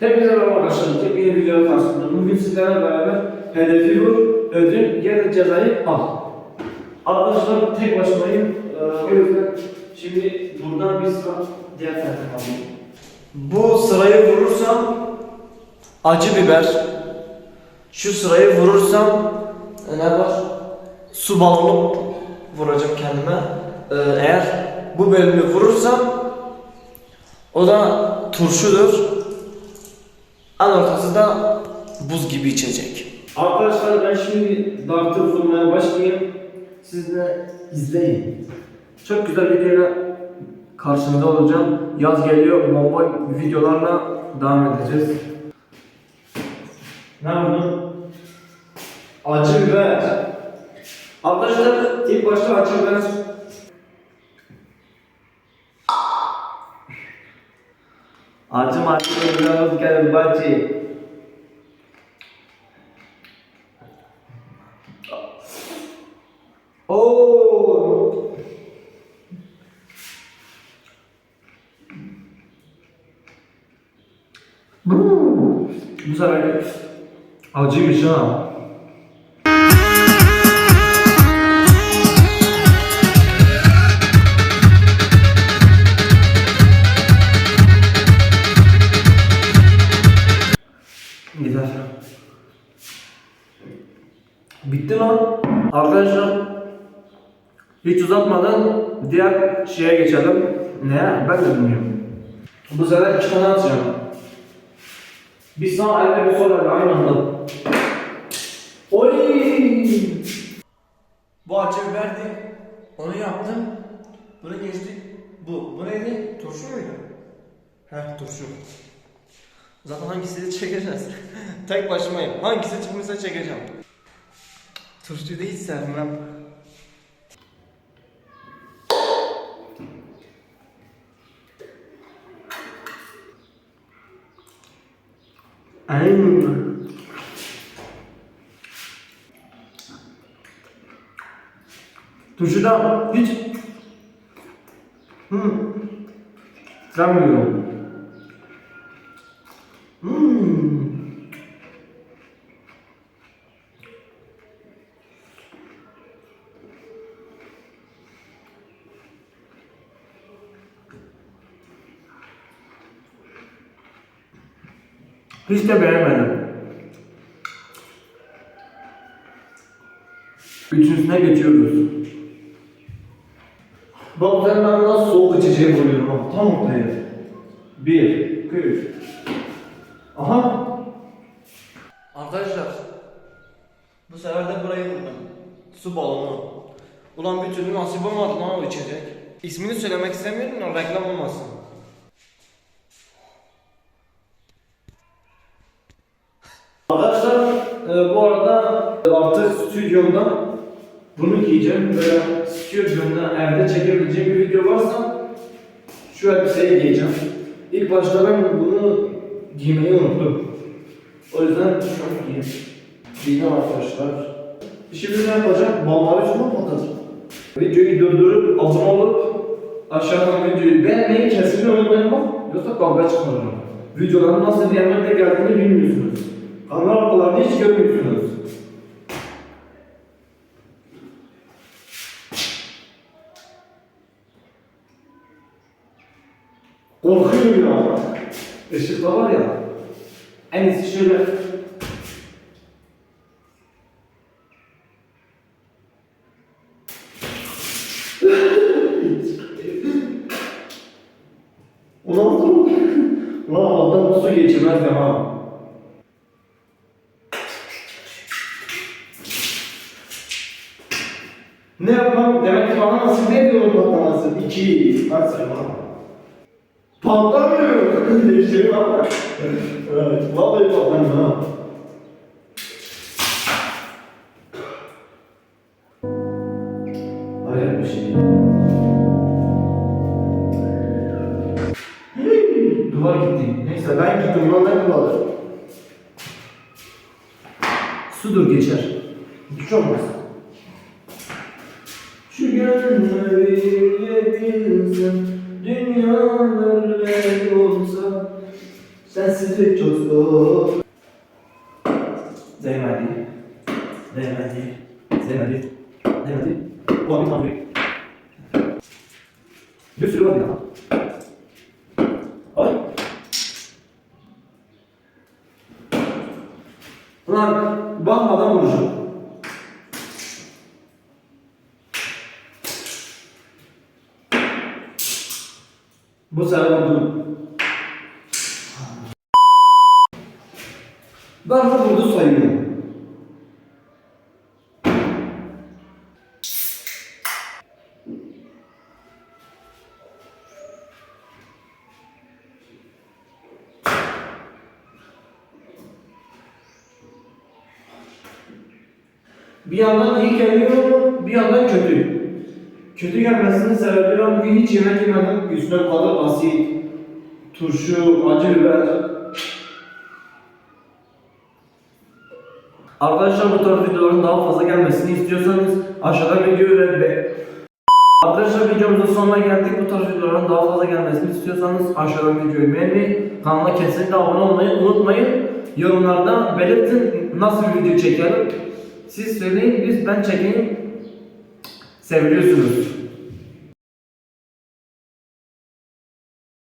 Hepinize merhaba arkadaşlar. Yepyeni bir video karşısında. Bugün sizlerle beraber hedefi vur, ödül ya da cezayı al. Arkadaşlar tek başımayım. Ee, şimdi buradan bir sıra diğer tarafa alayım. Bu sırayı vurursam acı biber. Şu sırayı vurursam ne var? Su balonu vuracağım kendime. Ee, eğer bu bölümü vurursam o da turşudur. En ortası da buz gibi içecek. Arkadaşlar ben şimdi dartı vurmaya başlayayım. Siz de izleyin. Çok güzel videoyla karşınızda olacağım. Yaz geliyor. Bomba videolarla devam edeceğiz. Ne bunu? Acı biber. Arkadaşlar ilk başta acı biber. Acı acı biber gel bacı. Oo. Bu sefer acıymış ha. Lan. Arkadaşlar hiç uzatmadan diğer şeye geçelim. Ne? Ben de bilmiyorum. Bu sefer iki tane atacağım. Bir sağ elle bir sol elle aynı anda. Oy! Bu acı biberdi. Onu yaptım. Bunu geçtik. Bu. Bu neydi? Turşu muydu? Heh turşu. Zaten hangisini çekeceğiz? Tek başımayım. Hangisi çıkmışsa çekeceğim. Turşuyu da hiç sevmem. Aynen. Turşuda hiç hmm. Sevmiyorum. Hiç de beğenmedim. Üçüncüsüne geçiyoruz. Bak ben ben nasıl soğuk içeceği buluyorum bak tam ortaya. Bir, iki, üç. Aha. Arkadaşlar. Bu sefer de burayı vurdum. Su balonu. Ulan bir türlü nasip olmadı lan o içecek. İsmini söylemek istemiyorum da reklam olmasın. Arkadaşlar e, bu arada artık stüdyomda bunu giyeceğim. Böyle stüdyomda evde çekebileceğim bir video varsa şu elbiseyi giyeceğim. İlk başta ben bunu giymeyi unuttum. O yüzden şu an giyeyim. Giyeceğim arkadaşlar. Şimdi ne yapacağım? Balları şunu patlatacağım. Videoyu durdurup abone olup aşağıdan videoyu beğenmeyi kesin unutmayın bak. Yoksa kavga çıkarırım. Videoların nasıl bir yerlerde geldiğini bilmiyorsunuz. Arkalarını hiç görmüyorsunuz. Korkuyorum ya. Işıkta var ya. En iyisi şöyle. Ulan alttan su geçirmez ya ha. Ne yapmam? Demek ki bana nasıl ne diyor patlaması? İki. Hadi say bana. Patlamıyor. Değiştirim ama. evet. Vallahi patlamıyor ha. Hayır bir şey. Duvar gitti. Neyse ben gittim. Ulan ne duvarı? Sudur geçer. Hiç olmaz. Dünyalar ben olsa Sensizlik çok zor. Değmedi. Değmedi. Değmedi. Değmedi. Bu abi tabii. Bir sürü var ya. Ay. Bakmadan vuracağım. Bu sefer vurdum. Ben de vurdu sayıyorum. Bir yandan iyi geliyor, bir yandan kötü. Kötü gelmesinin sebebi ben bugün hiç yemek yemedim. Üstüne kadar asit, turşu, acı biber. Arkadaşlar bu tarz videoların daha fazla gelmesini istiyorsanız aşağıda videoyu ve be- Arkadaşlar videomuzun sonuna geldik. Bu tarz videoların daha fazla gelmesini istiyorsanız aşağıda videoyu beğenmeyi, kanala kesinlikle abone olmayı unutmayın. Yorumlarda belirtin nasıl bir video çekelim. Siz söyleyin, biz ben çekeyim. Seviliyorsunuz.